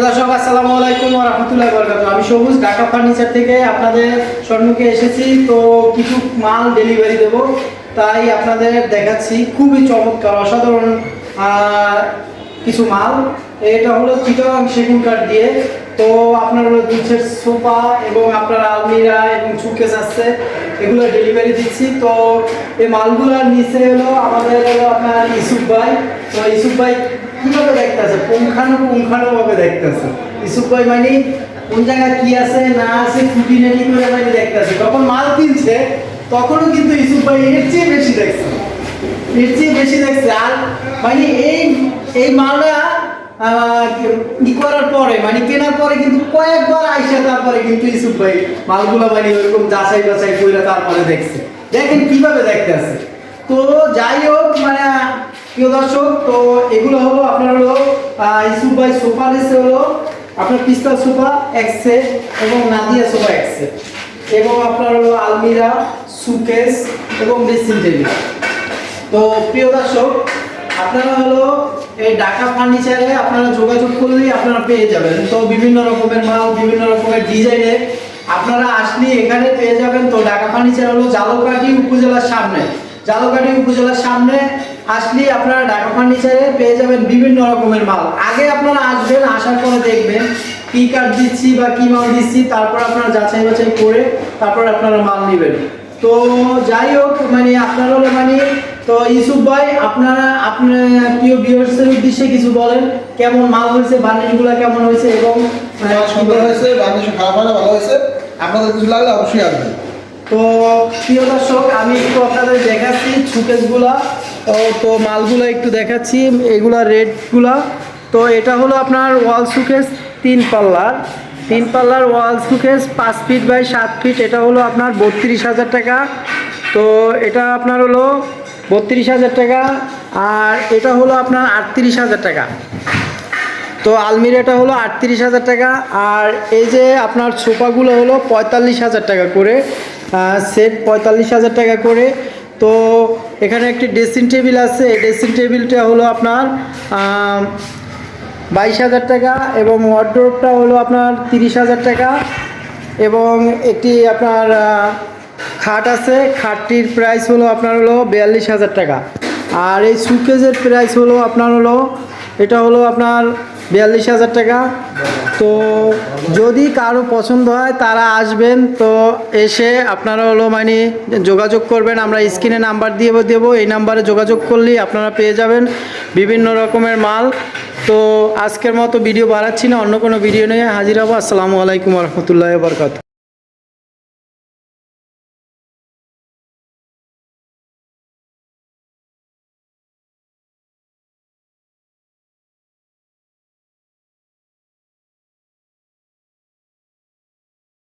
দর্শক, আসসালামু আলাইকুম রহমতুল্লাহ আমি সবুজ ঢাকা ফার্নিচার থেকে আপনাদের সম্মুখে এসেছি। তো কিছু মাল ডেলিভারি দেব, তাই আপনাদের দেখাচ্ছি। খুবই চমৎকার, অসাধারণ কিছু মাল। এটা হলো চিটং সেগুন কাঠ দিয়ে। তো আপনার সোফা এবং আপনার আলমিরা এবং সুকেস আছে, এগুলো ডেলিভারি দিচ্ছি। তো এই মালগুলোর নিচে হলো আমাদের হলো আপনার ইসুফ ভাই। তো ইসুফ ভাই কীভাবে দেখতেছে? পুঙ্খানু পুঙ্খানু ভাবে দেখতেছে। ইসুফ ভাই মানে কোন জায়গায় কি আছে, না আছে খুঁটিনাটি করে মানে দেখতেছে। যখন মাল কিনছে, তখনও কিন্তু ইসুফ ভাই এর চেয়ে বেশি দেখছে। এর চেয়ে বেশি দেখছে। আর মানে এই এই মালটা ই করার পরে মানে কেনার পরে কিন্তু কয়েকবার আইসা তারপরে কিন্তু ইসুফ ভাই মালগুলো মানে ওইরকম যাচাই বাছাই করে তারপরে দেখছে। দেখেন কীভাবে দেখতে আছে তো যাই হোক মানে প্রিয় দর্শক, তো এগুলো হলো আপনার হলো সোফা হলো আপনার সোফা এবং নাদিয়া সোফা এবং আপনার হলো আলমিরা সুকেস এবং ড্রেসিং টেবিল তো প্রিয় দর্শক, আপনারা হলো এই ঢাকা ফার্নিচারে আপনারা যোগাযোগ করলেই আপনারা পেয়ে যাবেন। তো বিভিন্ন রকমের মাল, বিভিন্ন রকমের ডিজাইনের আপনারা আসলে এখানে পেয়ে যাবেন। তো ঢাকা ফার্নিচার হলো জালকাঠি উপজেলার সামনে। জালকাঠি উপজেলার সামনে আসলে আপনারা ঢাকা ফার্নিচারে পেয়ে যাবেন বিভিন্ন রকমের মাল। আগে আপনারা আসবেন আসার পরে দেখবেন কি কার্ড দিচ্ছি বা কি মাল দিচ্ছি তারপর আপনারা যাচাই বাছাই করে তারপর আপনারা মাল নেবেন। তো যাই হোক মানে আপনার হলো মানে তো ইউসুফ ভাই আপনারা আপনার প্রিয় ভিউয়ার্সের উদ্দেশ্যে কিছু বলেন কেমন মাল হয়েছে বান্ডিলগুলো কেমন হয়েছে এবং আহ, সুন্দর হয়েছে বাংলাদেশ খারাপ হয় ভালো হয়েছে। আপনাদের কিছু লাগলে অবশ্যই আসবেন। তো প্রিয় দর্শক আমি একটু আপনাদের দেখাচ্ছি সুকেসগুলা তো তো মালগুলো একটু দেখাচ্ছি, এগুলা রেটগুলা। তো এটা হলো আপনার ওয়াল সুকেস তিন পাল্লার। তিন পাল্লার ওয়াল সুকেস পাঁচ ফিট বাই সাত ফিট এটা হলো আপনার বত্রিশ হাজার টাকা। তো এটা আপনার হলো বত্রিশ হাজার টাকা, আর এটা হলো আপনার আটত্রিশ হাজার টাকা। তো আলমিরাটা হলো আটত্রিশ হাজার টাকা, আর এই যে আপনার সোফাগুলো হলো পঁয়তাল্লিশ হাজার টাকা করে সেট পঁয়তাল্লিশ হাজার টাকা করে। তো এখানে একটি ড্রেসিং টেবিল আছে। এই ড্রেসিং টেবিলটা হলো আপনার বাইশ হাজার টাকা এবং ওয়ার্ড্রোবটা হলো আপনার তিরিশ হাজার টাকা এবং একটি আপনার খাট আছে। খাটটির প্রাইস হলো আপনার হলো বিয়াল্লিশ হাজার টাকা। আর এই সুকেজের প্রাইস হলো আপনার হলো, এটা হলো আপনার বিয়াল্লিশ হাজার টাকা। তো যদি কারও পছন্দ হয়, তারা আসবেন। তো এসে আপনারা হলো মানে যোগাযোগ করবেন। আমরা স্ক্রিনে নাম্বার দিয়ে দেবো। এই নাম্বারে যোগাযোগ করলেই আপনারা পেয়ে যাবেন বিভিন্ন রকমের মাল। তো আজকের মতো ভিডিও বাড়াচ্ছি না। অন্য কোনো ভিডিও নিয়ে হাজির হব। আসসালামু আলাইকুম রহমতুল্লাহ বরকাত